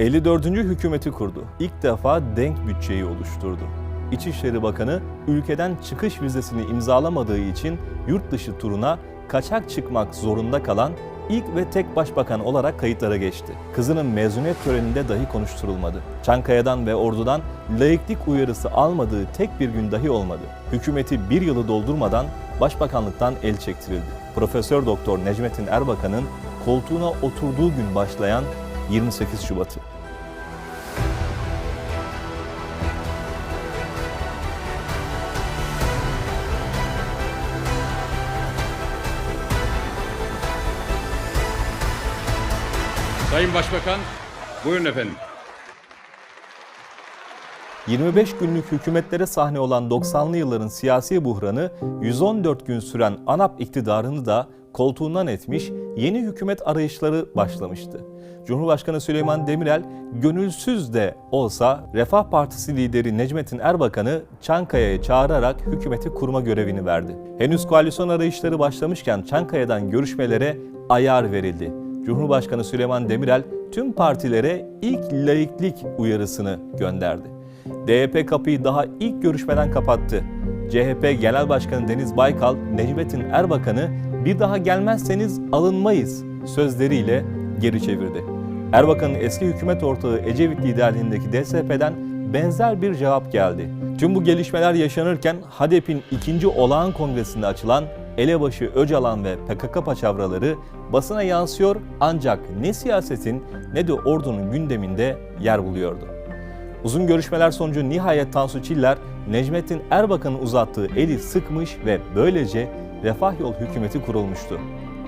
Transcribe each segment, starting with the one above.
54. hükümeti kurdu. İlk defa denk bütçeyi oluşturdu. İçişleri Bakanı ülkeden çıkış vizesini imzalamadığı için yurt dışı turuna kaçak çıkmak zorunda kalan ilk ve tek başbakan olarak kayıtlara geçti. Kızının mezuniyet töreninde dahi konuşturulmadı. Çankaya'dan ve ordudan laiklik uyarısı almadığı tek bir gün dahi olmadı. Hükümeti bir yılı doldurmadan başbakanlıktan el çektirildi. Profesör Doktor Necmettin Erbakan'ın koltuğuna oturduğu gün başlayan 28 Şubat'ı. Sayın Başbakan, buyurun efendim. 25 günlük hükümetlere sahne olan 90'lı yılların siyasi buhranı 114 gün süren ANAP iktidarını da koltuğundan etmiş, yeni hükümet arayışları başlamıştı. Cumhurbaşkanı Süleyman Demirel gönülsüz de olsa Refah Partisi lideri Necmettin Erbakan'ı Çankaya'ya çağırarak hükümeti kurma görevini verdi. Henüz koalisyon arayışları başlamışken Çankaya'dan görüşmelere ayar verildi. Cumhurbaşkanı Süleyman Demirel tüm partilere ilk laiklik uyarısını gönderdi. DYP kapıyı daha ilk görüşmeden kapattı. CHP Genel Başkanı Deniz Baykal, Necmettin Erbakan'ı bir daha gelmezseniz alınmayız sözleriyle geri çevirdi. Erbakan'ın eski hükümet ortağı Ecevit liderliğindeki DSP'den benzer bir cevap geldi. Tüm bu gelişmeler yaşanırken HADEP'in ikinci olağan kongresinde açılan elebaşı Öcalan ve PKK paçavraları basına yansıyor ancak ne siyasetin ne de ordunun gündeminde yer buluyordu. Uzun görüşmeler sonucu nihayet Tansu Çiller, Necmettin Erbakan'ın uzattığı eli sıkmış ve böylece Refah Yol hükümeti kurulmuştu.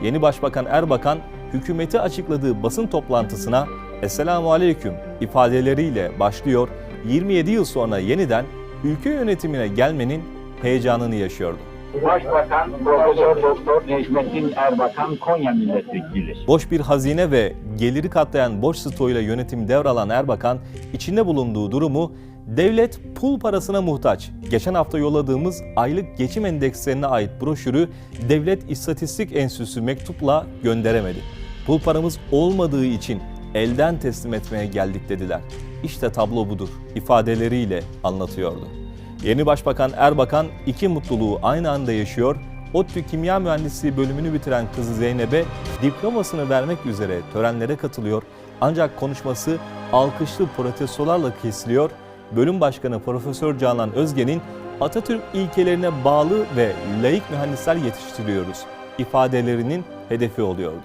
Yeni Başbakan Erbakan, hükümeti açıkladığı basın toplantısına Esselamu Aleyküm ifadeleriyle başlıyor, 27 yıl sonra yeniden ülke yönetimine gelmenin heyecanını yaşıyordu. Başbakan Profesör Doktor Necmettin Erbakan Konya Milletvekili. Boş bir hazine ve geliri katlayan borç stoğuyla yönetimi devralan Erbakan, içinde bulunduğu durumu devlet pul parasına muhtaç. Geçen hafta yolladığımız aylık geçim endekslerine ait broşürü Devlet İstatistik Enstitüsü mektupla gönderemedi. Pul paramız olmadığı için elden teslim etmeye geldik dediler. İşte tablo budur ifadeleriyle anlatıyordu. Yeni Başbakan Erbakan iki mutluluğu aynı anda yaşıyor. ODTÜ Kimya Mühendisliği bölümünü bitiren kızı Zeynep'e diplomasını vermek üzere törenlere katılıyor. Ancak konuşması alkışlı protestolarla kesiliyor. Bölüm Başkanı Profesör Canan Özgen'in Atatürk ilkelerine bağlı ve laik mühendisler yetiştiriyoruz ifadelerinin hedefi oluyordu.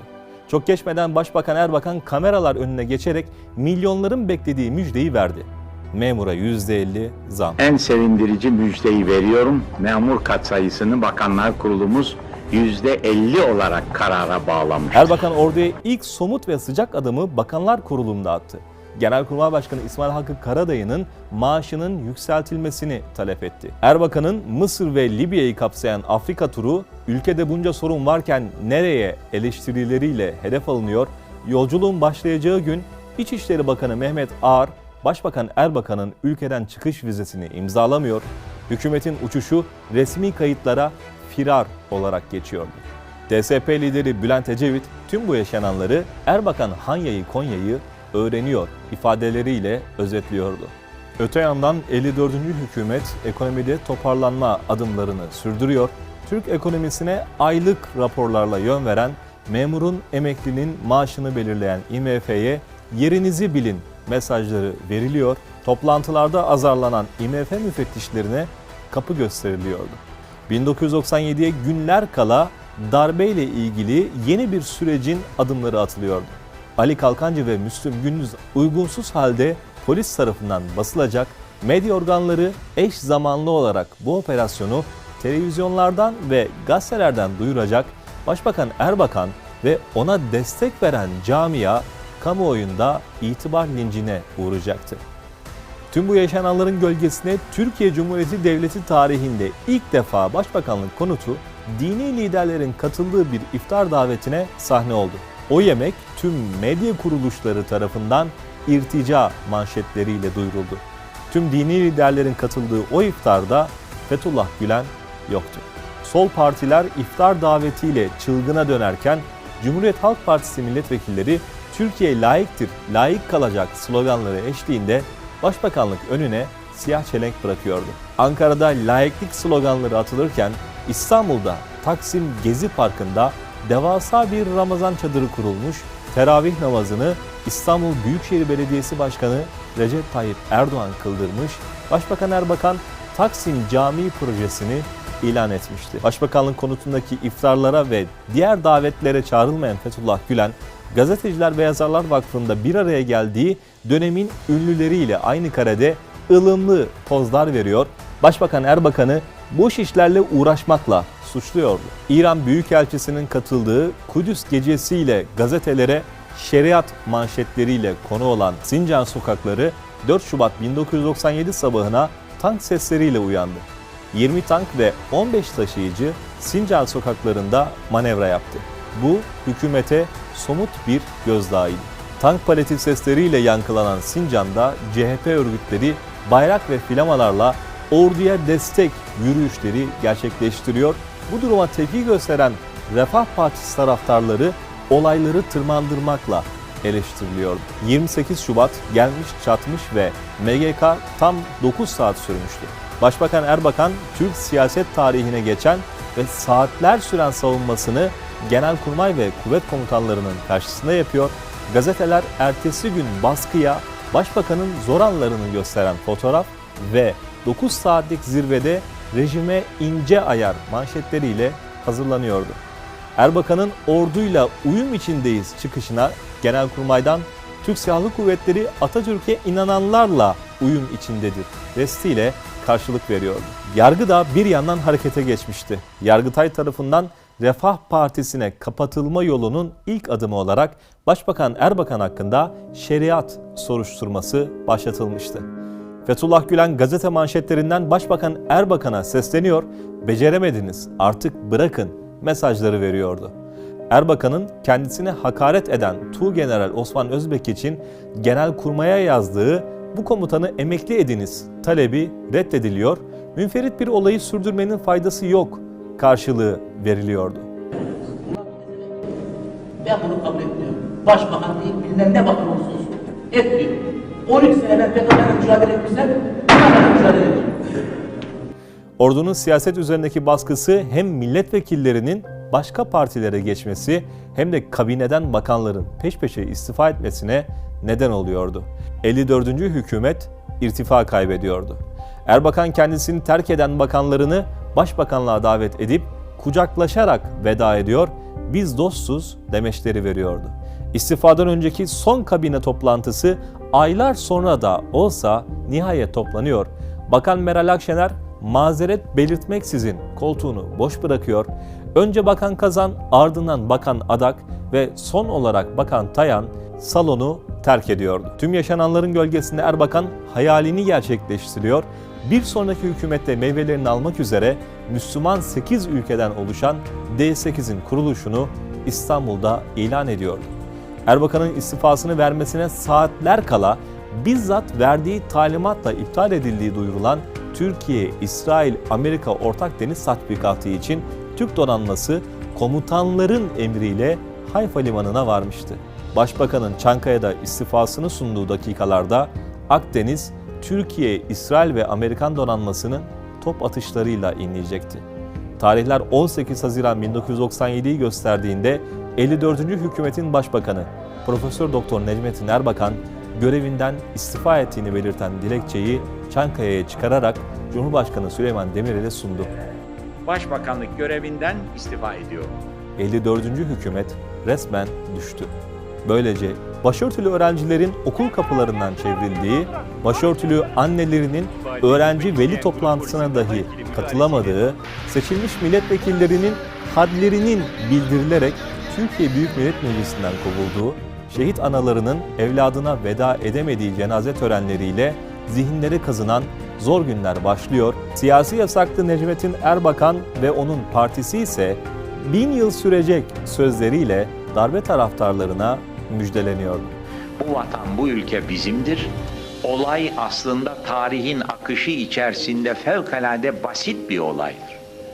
Çok geçmeden Başbakan Erbakan kameralar önüne geçerek milyonların beklediği müjdeyi verdi. Memura %50 zam. En sevindirici müjdeyi veriyorum. Memur katsayısını Bakanlar Kurulumuz yüzde 50 olarak karara bağlamış. Erbakan orduya ilk somut ve sıcak adımı Bakanlar Kurulu'nda attı. Genelkurmay Başkanı İsmail Hakkı Karadayı'nın maaşının yükseltilmesini talep etti. Erbakan'ın Mısır ve Libya'yı kapsayan Afrika turu ülkede bunca sorun varken nereye eleştirileriyle hedef alınıyor, yolculuğun başlayacağı gün İçişleri Bakanı Mehmet Ağar, Başbakan Erbakan'ın ülkeden çıkış vizesini imzalamıyor, hükümetin uçuşu resmi kayıtlara firar olarak geçiyordu. DSP lideri Bülent Ecevit tüm bu yaşananları Erbakan Hanya'yı Konya'yı öğreniyor ifadeleriyle özetliyordu. Öte yandan 54. hükümet ekonomide toparlanma adımlarını sürdürüyor. Türk ekonomisine aylık raporlarla yön veren, memurun emeklinin maaşını belirleyen IMF'ye yerinizi bilin mesajları veriliyor. Toplantılarda azarlanan IMF müfettişlerine kapı gösteriliyordu. 1997'ye günler kala darbeyle ilgili yeni bir sürecin adımları atılıyordu. Ali Kalkancı ve Müslüm Gündüz uygunsuz halde polis tarafından basılacak, medya organları eş zamanlı olarak bu operasyonu televizyonlardan ve gazetelerden duyuracak, Başbakan Erbakan ve ona destek veren camia kamuoyunda itibar lincine uğrayacaktı. Tüm bu yaşananların gölgesine Türkiye Cumhuriyeti Devleti tarihinde ilk defa başbakanlık konutu dini liderlerin katıldığı bir iftar davetine sahne oldu. O yemek tüm medya kuruluşları tarafından irtica manşetleriyle duyuruldu. Tüm dini liderlerin katıldığı o iftarda Fethullah Gülen yoktu. Sol partiler iftar davetiyle çılgına dönerken Cumhuriyet Halk Partisi milletvekilleri Türkiye layıktır, layık kalacak sloganları eşliğinde Başbakanlık önüne siyah çelenk bırakıyordu. Ankara'da layıklık sloganları atılırken İstanbul'da Taksim Gezi Parkı'nda devasa bir Ramazan çadırı kurulmuş, teravih namazını İstanbul Büyükşehir Belediyesi Başkanı Recep Tayyip Erdoğan kıldırmış, Başbakan Erbakan Taksim Camii projesini ilan etmişti. Başbakanlık konutundaki iftarlara ve diğer davetlere çağrılmayan Fethullah Gülen, Gazeteciler ve Yazarlar Vakfı'nda bir araya geldiği dönemin ünlüleriyle aynı karede ılımlı pozlar veriyor, Başbakan Erbakan'ı boş işlerle uğraşmakla suçluyordu. İran Büyükelçisi'nin katıldığı Kudüs gecesiyle gazetelere şeriat manşetleriyle konu olan Sincan sokakları 4 Şubat 1997 sabahına tank sesleriyle uyandı. 20 tank ve 15 taşıyıcı Sincan sokaklarında manevra yaptı. Bu hükümete somut bir gözdağıydı. Tank paleti sesleriyle yankılanan Sincan'da CHP örgütleri bayrak ve flamalarla orduya destek yürüyüşleri gerçekleştiriyor. Bu duruma tepki gösteren Refah Partisi taraftarları olayları tırmandırmakla eleştiriliyordu. 28 Şubat gelmiş çatmış ve MGK tam 9 saat sürmüştü. Başbakan Erbakan Türk siyaset tarihine geçen ve saatler süren savunmasını Genelkurmay ve kuvvet komutanlarının karşısında yapıyor. Gazeteler ertesi gün baskıya Başbakanın zor anlarını gösteren fotoğraf ve 9 saatlik zirvede rejime ince ayar manşetleriyle hazırlanıyordu. Erbakan'ın orduyla uyum içindeyiz çıkışına Genelkurmay'dan Türk Silahlı Kuvvetleri Atatürk'e inananlarla uyum içindedir restiyle karşılık veriyordu. Yargı da bir yandan harekete geçmişti. Yargıtay tarafından Refah Partisi'ne kapatılma yolunun ilk adımı olarak Başbakan Erbakan hakkında şeriat soruşturması başlatılmıştı. Fethullah Gülen gazete manşetlerinden Başbakan Erbakan'a sesleniyor, beceremediniz artık bırakın mesajları veriyordu. Erbakan'ın kendisine hakaret eden Tuğgeneral Osman Özbek için Genelkurmay'a yazdığı bu komutanı emekli ediniz talebi reddediliyor, münferit bir olayı sürdürmenin faydası yok karşılığı veriliyordu. Ben bunu kabul etmiyorum. Başbakan ilk günden ne bakım olsun. Etmiyor. 13 sene ben FETÖ'yle mücadele etmişsem bunlarla mücadele ediyorum. Ordunun siyaset üzerindeki baskısı hem milletvekillerinin başka partilere geçmesi hem de kabineden bakanların peş peşe istifa etmesine neden oluyordu. 54. hükümet irtifa kaybediyordu. Erbakan kendisini terk eden bakanlarını başbakanlığa davet edip kucaklaşarak veda ediyor, biz dostuz demeçleri veriyordu. İstifadan önceki son kabine toplantısı aylar sonra da olsa nihayet toplanıyor. Bakan Meral Akşener mazeret belirtmeksizin koltuğunu boş bırakıyor. Önce Bakan Kazan, ardından Bakan Adak ve son olarak Bakan Tayan salonu terk ediyordu. Tüm yaşananların gölgesinde Erbakan hayalini gerçekleştiriyor. Bir sonraki hükümette meyvelerini almak üzere Müslüman 8 ülkeden oluşan D8'in kuruluşunu İstanbul'da ilan ediyordu. Erbakan'ın istifasını vermesine saatler kala bizzat verdiği talimatla iptal edildiği duyurulan Türkiye, İsrail, Amerika ortak deniz tatbikatı için Türk donanması komutanların emriyle Hayfa limanına varmıştı. Başbakanın Çankaya'da istifasını sunduğu dakikalarda Akdeniz, Türkiye, İsrail ve Amerikan donanmasının top atışlarıyla inleyecekti. Tarihler 18 Haziran 1997'yi gösterdiğinde 54. hükümetin başbakanı Profesör Doktor Necmettin Erbakan görevinden istifa ettiğini belirten dilekçeyi Çankaya'ya çıkararak Cumhurbaşkanı Süleyman Demirel'e sundu. Başbakanlık görevinden istifa ediyor. 54. hükümet resmen düştü. Böylece başörtülü öğrencilerin okul kapılarından çevrildiği, başörtülü annelerinin öğrenci veli toplantısına dahi katılamadığı, seçilmiş milletvekillerinin hadlerinin bildirilerek Türkiye Büyük Millet Meclisi'nden kovulduğu, şehit analarının evladına veda edemediği cenaze törenleriyle zihinleri kazınan zor günler başlıyor. Siyasi yasaklı Necmettin Erbakan ve onun partisi ise bin yıl sürecek sözleriyle darbe taraftarlarına müjdeleniyordu. Bu vatan, bu ülke bizimdir. Olay aslında tarihin akışı içerisinde fevkalade basit bir olaydır.